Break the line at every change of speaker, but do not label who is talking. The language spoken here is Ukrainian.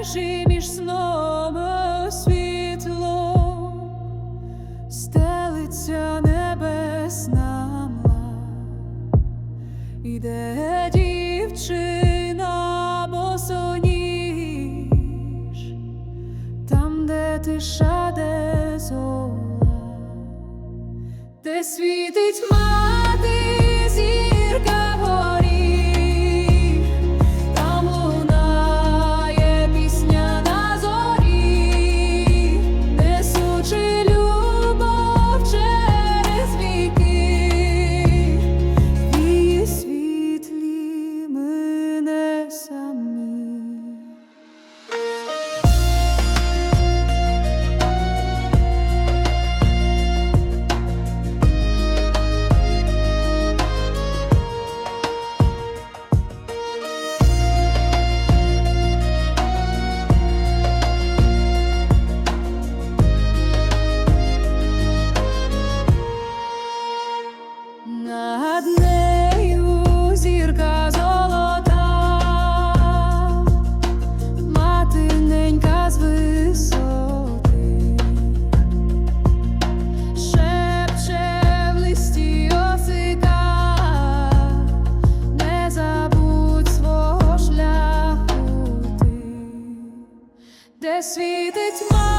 мережі між сном світло, стелиться небесна мла, іде дівчина босоніж, там, де тиша, де зола, де світить ма. Світить мати